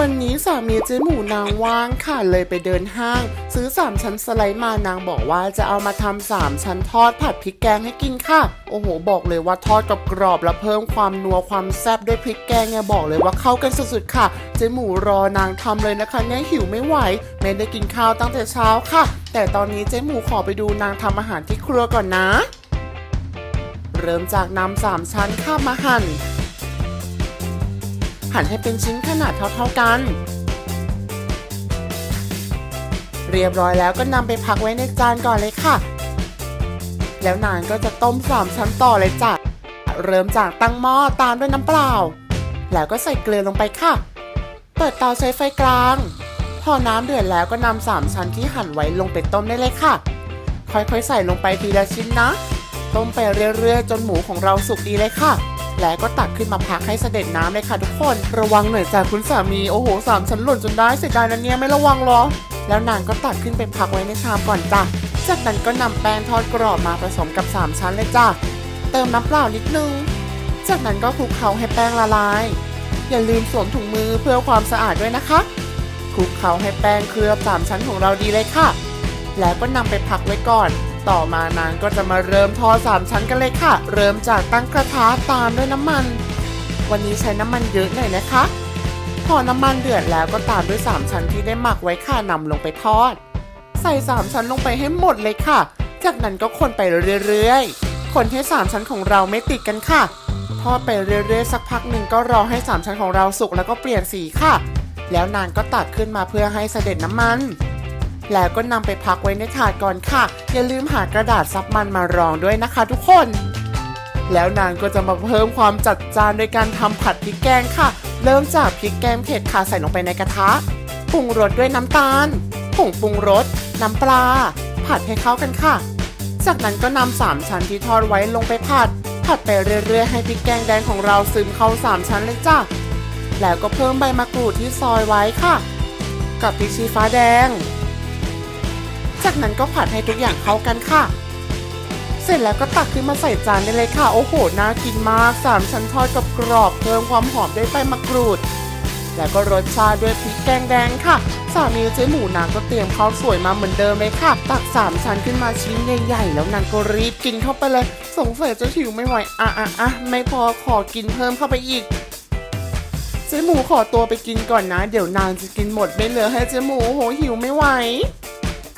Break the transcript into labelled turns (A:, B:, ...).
A: วันนี้สามีเจ๊หมูนางว่างค่ะเลยไปเดินห้าง ซื้อสามชั้นสไลด์มานางบอกว่าจะเอามาทำสามชั้นทอดผัดพริกแกงให้กินค่ะ โอ้โห บอกเลยว่าทอดกับกรอบแล้วเพิ่มความนัวความแซ่บด้วยพริกแกงเนี่ยบอกเลยว่าเข้ากันสุดๆค่ะ เจ๊หมูรอนางทำเลยนะคะเนี่ยหิวไม่ไหวไม่ได้กินข้าวตั้งแต่เช้าค่ะ แต่ตอนนี้เจ๊หมูขอไปดูนางทำอาหารที่ครัวก่อนนะ เริ่มจากนำสามชั้นข้ามมาหั่น หั่นให้เป็นชิ้นขนาดเท่าๆกัน เรียบร้อยแล้วก็นำไปพักไว้ในจานก่อนเลยค่ะ แล้วนางก็จะต้มสามชั้นต่อเลยจ้ะเริ่มจากตั้งหม้อตามด้วยน้ำเปล่า แล้วก็ใส่เกลือลงไปค่ะ เปิดเตาใช้ไฟกลาง พอน้ำเดือดแล้วก็นำสามชั้นที่หั่นไว้ลงไปต้มได้เลยค่ะ ค่อยๆใส่ลงไปทีละชิ้นนะ ต้มไปเรื่อยๆ จนหมูของเราสุกดีเลยค่ะ แล้วก็ตักขึ้นมาพักให้เสด็จน้ำเลยค่ะทุกคน ระวังหน่อยจ้ะคุณสามี โอ้โหสามชั้นหล่นจนได้เสียดายนะเนี่ยไม่ระวังหรอ แล้วนางก็ตักขึ้นไปพักไว้ในชามก่อนจ้ะ จากนั้นก็นำแป้งทอดกรอบมาผสมกับสามชั้นเลยจ้ะ เติมน้ำเปล่านิดนึง จากนั้นก็คลุกเคล้าให้แป้งละลาย อย่าลืมสวมถุงมือเพื่อความสะอาดด้วยนะคะ คลุกเคล้าให้แป้งเคลือบสามชั้นของเราดีเลยค่ะ แล้วก็นำไปพักไว้ก่อน ต่อมานางก็จะมาเริ่มทอดสามชั้นกันเลยค่ะ เริ่มจากตั้งกระทะตามด้วยน้ำมัน วันนี้ใช้น้ำมันเยอะหน่อยนะคะ พอน้ำมันเดือดแล้วก็ตามด้วยสามชั้นที่ได้หมักไว้ค่ะนำลงไปทอด ใส่สามชั้นลงไปให้หมดเลยค่ะ จากนั้นก็คนไปเรื่อยๆ คนให้สามชั้นของเราไม่ติดกันค่ะ ทอดไปเรื่อยๆ สักพักหนึ่งก็รอให้สามชั้นของเราสุกแล้วก็เปลี่ยนสีค่ะ แล้วนางก็ตักขึ้นมาเพื่อให้เสด็จน้ำมัน แล้วก็นำไปพักไว้ในถาดก่อนค่ะ อย่าลืมหากระดาษซับมันมารองด้วยนะคะทุกคน แล้วนางก็จะมาเพิ่มความจัดจานโดยการทำผัดพริกแกงค่ะ เริ่มจากพริกแกงเผ็ดค่ะใส่ลงไปในกระทะปรุงรสด้วยน้ำตาลผงปรุงรสน้ำปลา ผัดให้เข้ากันค่ะ จากนั้นก็นำสามชั้นที่ทอดไว้ลงไปผัด ผัดไปเรื่อยๆ ให้พริกแกงแดงของเราซึมเข้าสามชั้นเลยจ้ะแล้วก็เพิ่มใบมะกรูดที่ซอยไว้ค่ะ กับพริกชี้ฟ้าแดง จากนั้นก็ผัดให้ทุกอย่างเข้ากันค่ะ เสร็จแล้วก็ตักขึ้นมาใส่จานได้เลยค่ะ โอ้โห น่ากินมากสามชั้นทอดกับกรอบเพิ่มความหอมด้วยใบมะกรูด แล้วก็รสชาติด้วยพริกแกงแดงค่ะ สามีเจ๊หมูนางก็เตรียมข้าวสวยมาเหมือนเดิมเลยค่ะ ตักสามชั้นขึ้นมาชิ้นใหญ่ๆ แล้วนางก็รีบกินเข้าไปเลย สงสัยจะหิวไม่ไหว อะอะอะไม่พอขอกินเพิ่มเข้าไปอีกเจ๊หมูขอตัวไปกินก่อนนะ เดี๋ยวนางจะกินหมดไม่เหลือให้เจ๊หมูโหหิวไม่ไหว